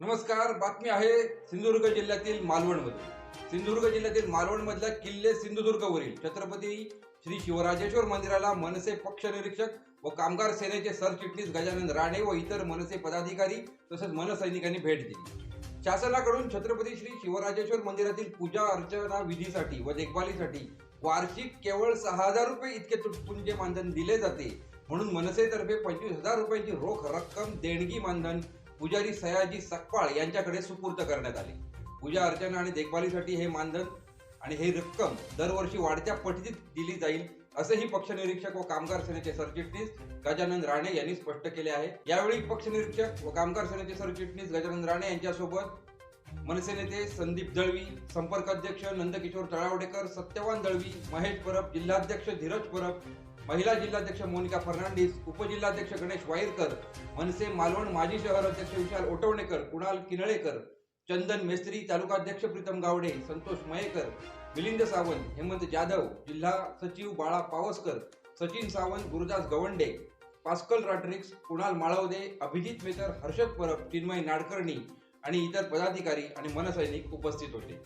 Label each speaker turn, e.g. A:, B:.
A: नमस्कार बातमी आहे सिंधुदुर्ग जिल्ह्यातील मालवणमध्ये. सिंधुदुर्ग जिल्ह्यातील मालवणमधल्या किल्ले सिंधुदुर्गवरील छत्रपती श्री शिवराजेश्वर मंदिराला मनसे पक्ष निरीक्षक व कामगार सेनेचे सरचिटणीस गजानन राणे व इतर मनसे पदाधिकारी तसेच मनसैनिकांनी भेट दिली. शासनाकडून छत्रपती श्री शिवराजेश्वर मंदिरातील पूजा अर्चना विधीसाठी व देखभालीसाठी वार्षिक केवळ सहा हजार रुपये इतके तुटपुंजे मानधन दिले जाते. म्हणून मनसेतर्फे पंचवीस हजार रुपयांची रोख रक्कम देणगी मानधन पुजारी सयाजी सकपाळ यांच्याकडे सुपूर्द करण्यात आले. पूजा अर्चना आणि देखभालीसाठी हे मानधन आणि हे रक्कम दरवर्षी वाढत्या पटीत दिली जाईल असेही पक्ष निरीक्षक व कामगार सेनेचे सरचिटणीस गजानन राणे यांनी स्पष्ट केले आहे. यावेळी पक्ष निरीक्षक व कामगार सेनेचे सरचिटणीस गजानन राणे यांच्यासोबत मनसे नेते संदीप दळवी संपर्क अध्यक्ष नंदकिशोर तळावडेकर सत्यवान दळवी महेश परब जिल्हाध्यक्ष धीरज परब महिला जिल्हाध्यक्ष मोनिका फर्नांडिस उपजिल्हाध्यक्ष गणेश वाईरकर मनसे मालवण माजी शहर अध्यक्ष विशाल ओटवणेकर कुणाल किनळेकर चंदन मेस्त्री तालुकाध्यक्ष प्रीतम गावडे संतोष मयेकर मिलिंद सावंत हेमंत जाधव जिल्हा सचिव बाळा पावसकर सचिन सावंत गुरुदास गवंडे पास्कल रॉड्रिक्स कुणाल माळवदे अभिजित मेतर हर्षद परब चिन्मय नाडकर्णी आणि इतर पदाधिकारी आणि मनसैनिक उपस्थित होते.